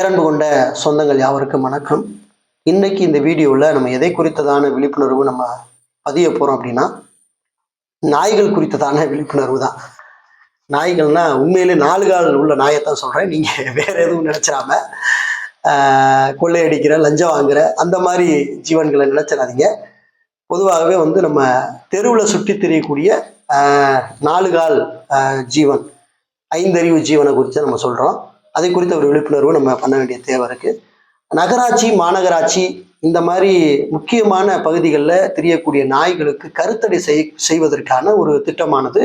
பேரன்பு கொண்ட சொந்தங்கள் யாவருக்கும் வணக்கம்? இன்னைக்கு இந்த வீடியோவில் நம்ம எதை குறித்ததான விழிப்புணர்வு நம்ம பதிய போகிறோம் அப்படின்னா நாய்கள் குறித்ததான விழிப்புணர்வு தான். நாய்கள்னா உண்மையிலே நாலு கால் உள்ள நாயைத்தான் சொல்கிறேன் நீங்கள் வேற எதுவும் நினச்சிடாம கொள்ளையடிக்கிற லஞ்சம் வாங்குற அந்த மாதிரி ஜீவன்களை நினச்சிடாதீங்க பொதுவாகவே வந்து நம்ம தெருவில் சுற்றி திரியக்கூடிய நாலு கால் ஜீவன் ஐந்தறிவு ஜீவனை குறித்து நம்ம சொல்கிறோம் அதை குறித்த ஒரு விழிப்புணர்வு நம்ம பண்ண வேண்டிய தேவை இருக்குது நகராட்சி மாநகராட்சி இந்த மாதிரி முக்கியமான பகுதிகளில் தெரியக்கூடிய நாய்களுக்கு கருத்தடை செய் செய்வதற்கான ஒரு திட்டமானது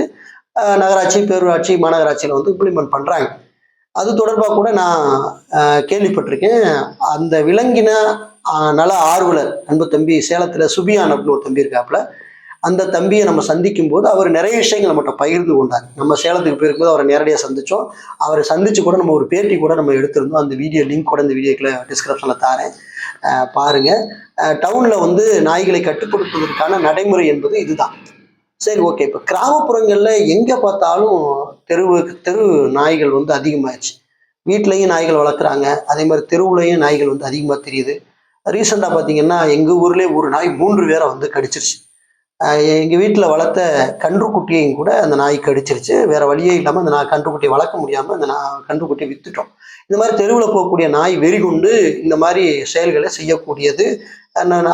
நகராட்சி பேரூராட்சி மாநகராட்சியில் வந்து இம்ப்ளிமெண்ட் பண்ணுறாங்க அது தொடர்பாக கூட நான் கேள்விப்பட்டிருக்கேன். அந்த விலங்கின நல ஆர்வலர் அன்பு தம்பி சேலத்தில் சுபியான் அப்படின்னு ஒரு தம்பி இருக்காப்புல அந்த தம்பியை நம்ம சந்திக்கும் போது அவர் நிறைய விஷயங்கள் நம்மகிட்ட பகிர்ந்து கொண்டார். நம்ம சேலத்துக்கு போயிருக்கும்போது அவரை நேரடியாக சந்திச்சோம். அவரை சந்திச்சு கூட நம்ம ஒரு பேட்டி கூட நம்ம எடுத்திருந்தோம். அந்த வீடியோ லிங்க் கூட இந்த வீடியோக்குள்ள டிஸ்கிரிப்ஷனில் தாரேன். பாருங்கள் டவுனில் வந்து நாய்களை கட்டுப்படுத்துவதற்கான நடைமுறை என்பது இதுதான். சரி ஓகே இப்போ கிராமப்புறங்களில் எங்கே பார்த்தாலும் தெருவு தெரு நாய்கள் வந்து அதிகமாகிடுச்சு வீட்லேயும் நாய்கள் வளர்க்குறாங்க. அதே மாதிரி தெருவுலையும் நாய்கள் வந்து அதிகமாக தெரியுது. ரீசெண்டாக பார்த்தீங்கன்னா எங்கள் ஊர்லேயே ஒரு நாய் மூன்று பேரை வந்து கடிச்சிருச்சு. எங்கள் வீட்டில் வளர்த்த கன்றுக்குட்டியையும் கூட அந்த நாய் கடிச்சிருச்சு வேற வழியே இல்லாமல் அந்த நான் கன்றுக்குட்டியை வளர்க்க முடியாமல் அந்த நான் கன்றுக்குட்டியை வித்துட்டோம். இந்த மாதிரி தெருவில் போகக்கூடிய நாய் வெறி கொண்டு இந்த மாதிரி செயல்களை செய்யக்கூடியது.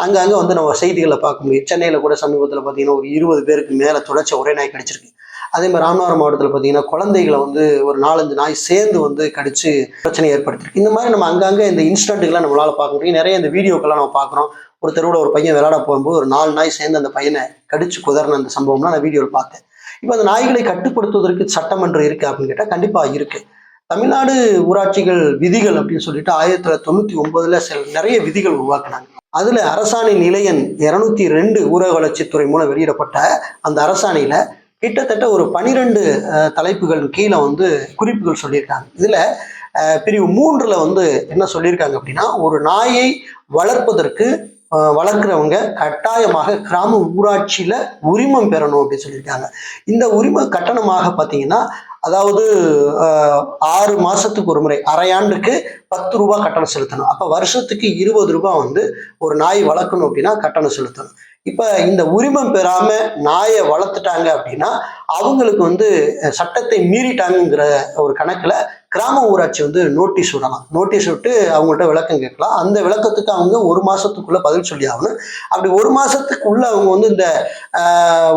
அங்கங்கே வந்து நம்ம செய்திகளை பார்க்க முடியும். சென்னையில் கூட சமீபத்தில் பார்த்தீங்கன்னா ஒரு இருபது பேருக்கு மேலே தொடர்ச்சி ஒரே நாய் கடிச்சிருக்கு. அதே மாதிரி ராமநாதபுரம் மாவட்டத்தில் பார்த்தீங்கன்னா குழந்தைகளை வந்து ஒரு நாலஞ்சு நாய் சேர்ந்து வந்து கடிச்சு பிரச்சனை ஏற்படுத்திருக்கு. இந்த மாதிரி நம்ம அங்கங்கே இந்த இன்ஸ்டன்ட்டுகளை நம்மளால் பார்க்க முடியும். நிறைய இந்த வீடியோக்கெல்லாம் நம்ம பார்க்குறோம். ஒரு தெருவில் ஒரு பையன் விளையாட போகும்போது ஒரு நாலு நாய் சேர்ந்து அந்த பையனை கடிச்சு குதறின அந்த சம்பவம்லாம் நான் வீடியோவில் பார்த்தேன். இப்போ அந்த நாய்களை கட்டுப்படுத்துவதற்கு சட்டமன்றம் இருக்குது அப்படின்னு கேட்டால் கண்டிப்பாக இருக்கு. தமிழ்நாடு ஊராட்சிகள் விதிகள் அப்படின்னு சொல்லிட்டு ஆயிரத்தி தொள்ளாயிரத்தி தொண்ணூற்றி ஒன்பதில் சில நிறைய விதிகள் உருவாக்குனாங்க. அதில் அரசாணை நிலையன் இரநூத்தி ரெண்டு ஊரக வளர்ச்சித்துறை மூலம் வெளியிடப்பட்ட அந்த அரசாணையில் கிட்டத்தட்ட ஒரு பனிரெண்டு தலைப்புகள் கீழே வந்து குறிப்புகள் சொல்லியிருக்காங்க. இதில் பிரிவு மூன்றில் வந்து என்ன சொல்லியிருக்காங்க அப்படின்னா ஒரு நாயை வளர்ப்பதற்கு வளர்க்குறவங்க கட்டாயமாக கிராம ஊராட்சியில் உரிமம் பெறணும் அப்படின்னு சொல்லியிருக்காங்க. இந்த உரிம கட்டணமாக பார்த்தீங்கன்னா அதாவது ஆறு மாதத்துக்கு ஒரு முறை அரையாண்டுக்கு பத்து ரூபா கட்டணம் செலுத்தணும். அப்போ வருஷத்துக்கு இருபது ரூபாய் வந்து ஒரு நாய் வளர்க்கணும் அப்படின்னா கட்டணம் செலுத்தணும். இப்போ இந்த உரிமம் பெறாமல் நாயை வளர்த்துட்டாங்க அப்படின்னா அவங்களுக்கு வந்து சட்டத்தை மீறிட்டாங்கங்கிற ஒரு கணக்கில் கிராம ஊராட்சி வந்து நோட்டீஸ் விடலாம். நோட்டீஸ் விட்டு அவங்கள்ட்ட விளக்கம் கேட்கலாம். அந்த விளக்கத்துக்கு அவங்க ஒரு மாதத்துக்குள்ளே பதில் சொல்லி ஆகணும். அப்படி ஒரு மாதத்துக்குள்ளே அவங்க வந்து இந்த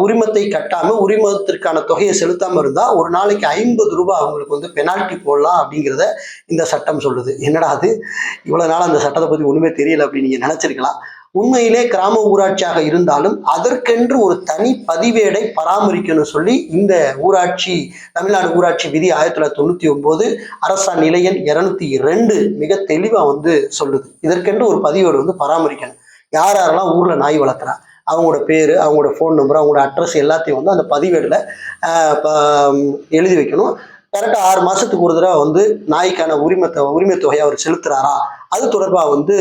உரிமத்தை கட்டாமல் உரிமத்திற்கான தொகையை செலுத்தாமல் இருந்தால் ஒரு நாளைக்கு ஐம்பது ரூபாய் அவங்களுக்கு வந்து பெனால்ட்டி போடலாம் அப்படிங்கிறத இந்த சட்டம் சொல்லுது. என்னடா அது? இவ்வளோ நாள் அந்த சட்டத்தை பற்றி ஒன்றுமே தெரியல அப்படின்னு நீங்கள் நினச்சிருக்கலாம். உண்மையிலே கிராம ஊராட்சியாக இருந்தாலும் அதற்கென்று ஒரு தனி பதிவேடை பராமரிக்கணும்னு சொல்லி இந்த ஊராட்சி தமிழ்நாடு ஊராட்சி விதி ஆயிரத்தி தொள்ளாயிரத்தி தொண்ணூத்தி ஒன்பது அரசா நிலையன் இருநூத்தி ரெண்டு மிக தெளிவா வந்து சொல்லுது. இதற்கென்று ஒரு பதிவேடு வந்து பராமரிக்கணும். யார் யாரெல்லாம் ஊர்ல நாய் வளர்க்குறா அவங்களோட பேர் அவங்களோட ஃபோன் நம்பர் அவங்களோட அட்ரஸ் எல்லாத்தையும் வந்து அந்த பதிவேடில் எழுதி வைக்கணும். கரெக்டாக ஆறு மாதத்துக்கு ஒரு தடவை வந்து நாய்க்கான உரிமத்தை உரிமை தொகையை அவர் செலுத்துறாரா அது தொடர்பாக வந்து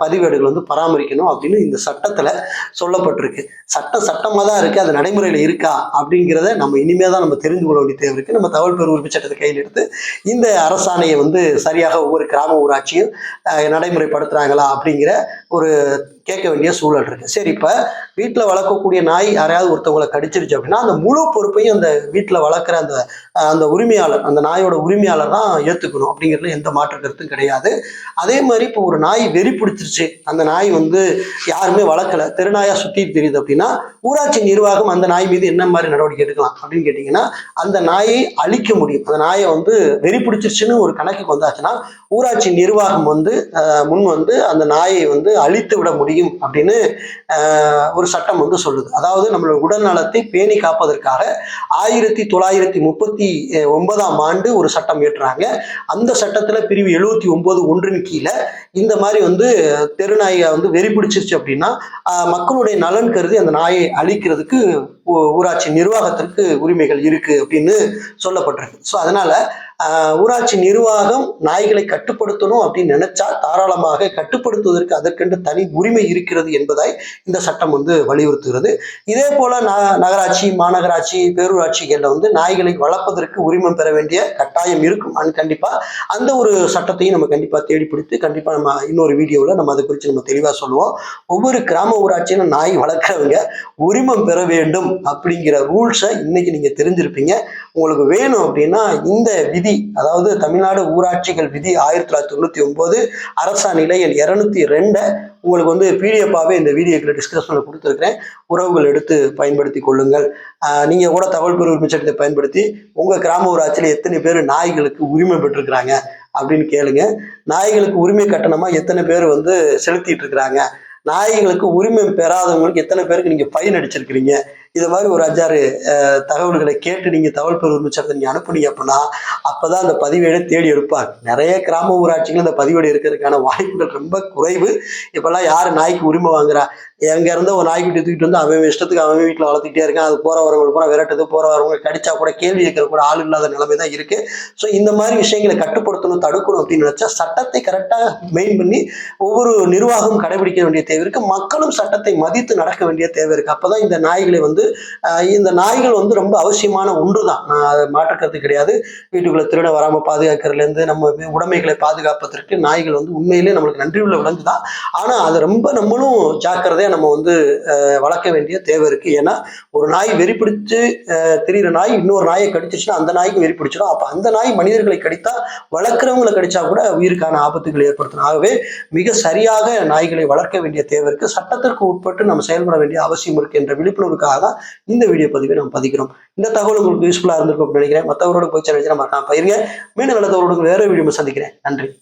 பதிவேடுகள் வந்து பராமரிக்கணும் அப்படின்னு இந்த சட்டத்தில் சொல்லப்பட்டிருக்கு. சட்டம் சட்டமாக தான் இருக்குது அது நடைமுறையில் இருக்கா அப்படிங்கிறத நம்ம இனிமே தான் நம்ம தெரிந்து கொள்ள வேண்டிய தேவை இருக்குது நம்ம தகவல் பெரு உரிமை சட்டத்தை கையில் எடுத்து இந்த அரசாணையை வந்து சரியாக ஒவ்வொரு கிராம ஊராட்சியும் நடைமுறைப்படுத்துகிறாங்களா அப்படிங்கிற ஒரு கேட்க வேண்டிய சூழல் இருக்கு. சரி இப்போ வீட்டில் வளர்க்கக்கூடிய நாய் யாரையாவது ஒருத்தவங்களை கடிச்சிருச்சு அப்படின்னா அந்த முழு பொறுப்பையும் அந்த வீட்டில் வளர்க்குற அந்த அந்த உரிமையாளர் அந்த நாயோட உரிமையாளர் தான் ஏற்றுக்கணும் அப்படிங்கிறதுல எந்த மாற்று கருத்தும் கிடையாது. அதே மாதிரி இப்போ ஒரு நாய் வெறி பிடிச்சிருச்சு. அந்த நாய் வந்து யாருமே வளர்க்கல. தெருநாயா சுற்றி தெரியுது அப்படின்னா ஊராட்சி நிர்வாகம் அந்த நாய் மீது என்ன மாதிரி நடவடிக்கை எடுக்கலாம் அப்படின்னு கேட்டிங்கன்னா அந்த நாயை அழிக்க முடியும். அந்த நாயை வந்து வெறி பிடிச்சிருச்சுன்னு ஒரு கணக்குக்கு வந்தாச்சுன்னா ஊராட்சி நிர்வாகம் வந்து முன் வந்து அந்த நாயை வந்து அழித்து விட முடியும். அப்படின்னு ஒரு சட்டம் வந்து சொல்லுது. அதாவது நம்மளோட உடல் நலத்தை பேணி காப்பதற்காக ஆயிரத்தி தொள்ளாயிரத்தி முப்பத்தி ஒன்பதாம் ஆண்டு ஒரு சட்டம் ஏற்றுறாங்க அந்த சட்டத்தில் பிரிவு எழுபத்தி ஒன்பது ஒன்றின் கீழே இந்த மாதிரி வந்து தெருநாயை வந்து வெறி பிடிச்சிருச்சு அப்படின்னா மக்களுடைய நலன் கருதி அந்த நாயை அழிக்கிறதுக்கு ஊராட்சி நிர்வாகத்திற்கு உரிமைகள் இருக்கு அப்படின்னு சொல்லப்பட்டிருக்கு. ஸோ அதனால ஊராட்சி நிர்வாகம் நாய்களை கட்டுப்படுத்தணும் அப்படின்னு நினைச்சா தாராளமாக கட்டுப்படுத்துவதற்கு அதற்கென்று தனி உரிமை இருக்கிறது என்பதாய் இந்த சட்டம் வந்து வலியுறுத்துகிறது. இதே போல ந- நகராட்சி மாநகராட்சி பேரூராட்சிகளில் வந்து நாய்களை வளர்ப்பதற்கு உரிமம் பெற வேண்டிய கட்டாயம் இருக்கும். அண்ட் கண்டிப்பா அந்த ஒரு சட்டத்தையும் நம்ம கண்டிப்பா தேடி பிடித்து கண்டிப்பா நம்ம இன்னொரு வீடியோவில் நம்ம அதை குறித்து நம்ம தெளிவாக சொல்லுவோம். ஒவ்வொரு கிராம ஊராட்சியிலும் நாய் வளர்க்குறவங்க உரிமம் பெற வேண்டும் அப்படிங்கிற ரூல்ஸை இன்னைக்கு நீங்க தெரிஞ்சிருப்பீங்க. உங்களுக்கு வேணும் அப்படின்னா இந்த விதி அதாவது தமிழ்நாடு ஊராட்சிகள் விதி ஆயிரத்தி தொள்ளாயிரத்தி தொண்ணூற்றி ஒம்பது அரசா எண் இரநூத்தி ரெண்டை உங்களுக்கு வந்து பிடிஎஃபாகவே இந்த வீடியோக்களை டிஸ்கஷனில் கொடுத்துருக்கிறேன். உறவுகள் எடுத்து பயன்படுத்தி கொள்ளுங்கள். நீங்கள் கூட தகவல் பெறும் உரிமை சட்டத்தை பயன்படுத்தி உங்கள் கிராம ஊராட்சியில் எத்தனை பேர் நாய்களுக்கு உரிமை பெற்றிருக்கிறாங்க அப்படின்னு கேளுங்க. நாய்களுக்கு உரிமை கட்டணமாக எத்தனை பேர் வந்து செலுத்திட்டு இருக்கிறாங்க? நாய்களுக்கு உரிமை பெறாதவங்களுக்கு எத்தனை பேருக்கு நீங்கள் ஃபைன் அடிச்சிருக்கிறீங்க? இது மாதிரி ஒரு அஞ்சாறு தகவல்களை கேட்டு நீங்கள் தகவல் பெறும் உரிமை நீங்கள் அனுப்புனீங்க அப்படின்னா அப்பதான் அந்த பதிவேடை தேடி எடுப்பாங்க. நிறைய கிராம ஊராட்சிகள் இந்த பதிவேடு இருக்கிறதுக்கான வாய்ப்புகள் ரொம்ப குறைவு. இப்போல்லாம் யார் நாய்க்கு உரிமை வாங்குறா? எங்கேருந்து ஒரு நாய்க்குட்டி தூக்கிட்டு வந்து அவன் இஷ்டத்துக்கு அவன் வீட்டில் வளர்த்துக்கிட்டே இருக்கான். அது போகிற வரவங்க பூரா விரட்டுது போகிற வரவங்க கடிச்சா கூட கேள்வி கேட்கற கூட ஆள் இல்லாத நிலைமை தான் இருக்குது ஸோ இந்த மாதிரி விஷயங்களை கட்டுப்படுத்தணும் தடுக்கணும் அப்படின்னு நினச்சா சட்டத்தை கரெக்டாக மெயின் பண்ணி ஒவ்வொரு நிர்வாகமும் கடைபிடிக்க வேண்டிய தேவை இருக்குது மக்களும் சட்டத்தை மதித்து நடக்க வேண்டிய தேவை இருக்குது அப்போ தான் இந்த நாய்களை வந்து இந்த நாய்கள் வந்து ரொம்ப அவசியமான ஒன்று தான் நான் அதை மாற்றுக்கிறது கிடையாது. வீட்டுக்குள்ள திருட வராமல் பாதுகாக்கிறதுலேருந்து நம்ம உடைமைகளை பாதுகாப்பதற்கு நாய்கள் வந்து உண்மையிலே நம்மளுக்கு நன்றி உள்ள விலங்கு தான் ஆனால் அதை ரொம்ப நம்மளும் ஜாக்கிரதையாக நம்ம வந்து வளர்க்க வேண்டிய தேவை இருக்குது ஏன்னா ஒரு நாய் வெறி பிடிச்சு திரியிற நாய் இன்னொரு நாயை கடிச்சிச்சுன்னா அந்த நாய்க்கும் வெறி பிடிச்சிடும் அப்போ அந்த நாய் மனிதர்களை கடித்தா வளர்க்குறவங்களை கடிச்சா கூட உயிருக்கான ஆபத்துகள் ஏற்படுத்தணும் ஆகவே மிக சரியாக நாய்களை வளர்க்க வேண்டிய தேவை இருக்குது சட்டத்திற்கு உட்பட்டு நம்ம செயல்பட வேண்டிய அவசியம் இருக்கு என்ற விழிப்புணர்வுக்காக தான் இந்த வீடியோ பதிவை நம்ம பதிக்கிறோம். இந்த தகவல் உங்களுக்கு யூஸ்ஃபுல்லா இருந்திருக்கும் நினைக்கிறேன். மற்றவரோட போய் சேனல் நம்ம பயிருங்க மீண்டும் நல்ல தகவலோடு வேறு வீடியோ சந்திக்கிறேன். நன்றி.